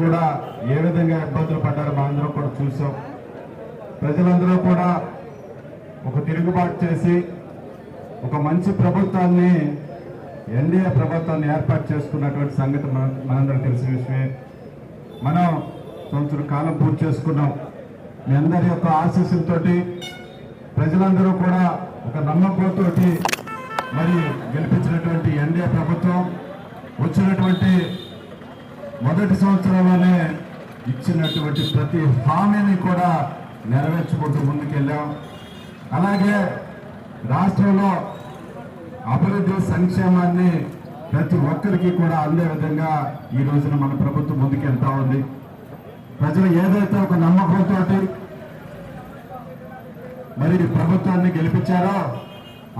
కూడా ఏ విధంగా ఇబ్బందులు పడ్డారో మనందరం కూడా చూసాం. ప్రజలందరూ కూడా ఒక తిరుగుబాటు చేసి ఒక మంచి ప్రభుత్వాన్ని ఎన్డీఏ ప్రభుత్వాన్ని ఏర్పాటు చేసుకున్నటువంటి సంగతి మన మనందరం తెలిసిన విషయమే. మనం సంవత్సరం కాలం పూర్తి చేసుకున్నాం. మీ అందరి యొక్క ఆశీస్సులతోటి ప్రజలందరూ కూడా ఒక నమ్మకంతో మరి గెలిపించినటువంటి ఎన్డీఏ ప్రభుత్వం వచ్చినటువంటి మొదటి సంవత్సరంలోనే ఇచ్చినటువంటి ప్రతి హామీని కూడా నెరవేర్చుకుంటూ ముందుకెళ్ళాం. అలాగే రాష్ట్రంలో అభివృద్ధి సంక్షేమాన్ని ప్రతి ఒక్కరికి కూడా అందే విధంగా ఈ రోజున మన ప్రభుత్వం ముందుకెళ్తా ఉంది. ప్రజలు ఏదైతే ఒక నమ్మకంతో మరి ప్రభుత్వాన్ని గెలిపించారో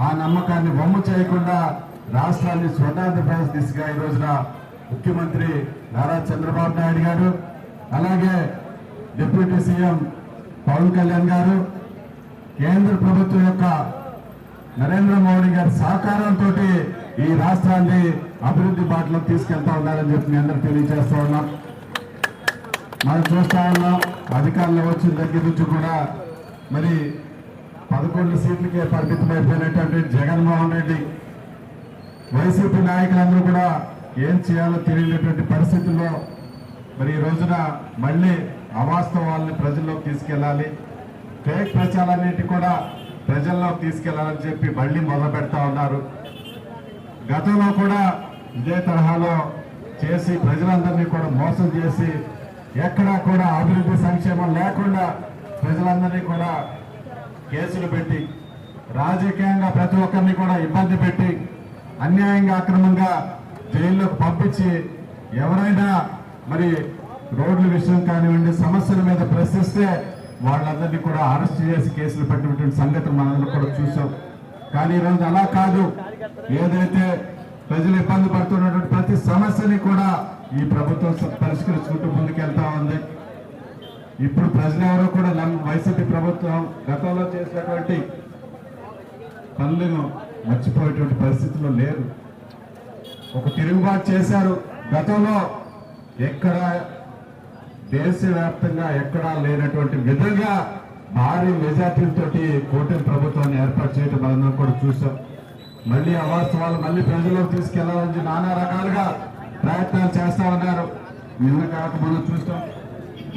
ఆ నమ్మకాన్ని వమ్ము చేయకుండా రాష్ట్రాన్ని స్వర్ణాంధ్రప్రదేశ్ దిశగా ఈ రోజున ముఖ్యమంత్రి నారా చంద్రబాబు నాయుడు గారు అలాగే డిప్యూటీ సీఎం పవన్ కళ్యాణ్ గారు కేంద్ర ప్రభుత్వం యొక్క నరేంద్ర మోడీ గారి సహకారంతో ఈ రాష్ట్రాన్ని అభివృద్ధి బాటలో తీసుకెళ్తా ఉన్నారని చెప్పి మీ అందరూ తెలియజేస్తా ఉన్నాం. మనం చూస్తా ఉన్నాం అధికారంలో వచ్చిన దగ్గర నుంచి కూడా మరి పదకొండు సీట్లకే పరిమితమైపోయినటువంటి జగన్మోహన్ రెడ్డి. వైసీపీ నాయకులందరూ కూడా ఏం చేయాలో తెలియనటువంటి పరిస్థితుల్లో మరి ఈ రోజున మళ్ళీ అవాస్తవాల్ని ప్రజల్లోకి తీసుకెళ్ళాలి. ఫేక్ ప్రచారాన్నింటి కూడా ప్రజల్లోకి తీసుకెళ్ళాలని చెప్పి మళ్ళీ మొదలు పెడతా ఉన్నారు. గతంలో కూడా ఇదే తరహాలో చేసి ప్రజలందరినీ కూడా మోసం చేసి ఎక్కడా కూడా అభివృద్ధి సంక్షేమం లేకుండా ప్రజలందరినీ కూడా కేసులు పెట్టి రాజకీయంగా ప్రతి ఒక్కరిని కూడా ఇబ్బంది పెట్టి అన్యాయంగా అక్రమంగా జైల్లోకి పంపించి ఎవరైనా మరి రోడ్ల విషయం కానివ్వండి సమస్యల మీద ప్రశ్నిస్తే వాళ్ళందరినీ కూడా అరెస్ట్ చేసి కేసులు పెట్టినటువంటి సంగతి మనందరం కూడా చూసాం. కానీ ఈరోజు అలా కాదు. ఏదైతే ప్రజలు ఇబ్బంది పడుతున్నటువంటి ప్రతి సమస్యని కూడా ఈ ప్రభుత్వం పరిష్కరించుకుంటూ ముందుకెళ్తా ఉంది. ఇప్పుడు ప్రజలు ఎవరో కూడా వైసీపీ ప్రభుత్వం గతంలో చేసినటువంటి పనులను మర్చిపోయేటువంటి పరిస్థితుల్లో లేరు. ఒక తిరుగుబాటు చేశారు. గతంలో ఎక్కడ దేశవ్యాప్తంగా ఎక్కడా లేనటువంటి విధంగా భారీ మెజార్టీలతో కూటమి ప్రభుత్వాన్ని ఏర్పాటు చేయడం మనందరం కూడా చూసాం మళ్ళీ అవాస్తవాలు మళ్ళీ ప్రజలకు తీసుకెళ్ళాలని నానా రకాలుగా ప్రయత్నాలు చేస్తా ఉన్నారు. నిన్న కాక మనం చూస్తాం.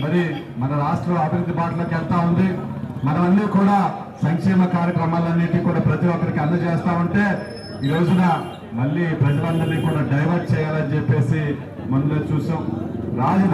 మరి మన రాష్ట్రం అభివృద్ధి బాటలోకి వెళ్తా ఉంది. మనమన్నీ కూడా సంక్షేమ కార్యక్రమాలన్నిటి కూడా ప్రతి ఒక్కరికి అందజేస్తా ఉంటే ఈ రోజున మళ్ళీ ప్రజలందరినీ కూడా డైవర్ట్ చేయాలని చెప్పేసి మనలో చూసాం. రాజధాని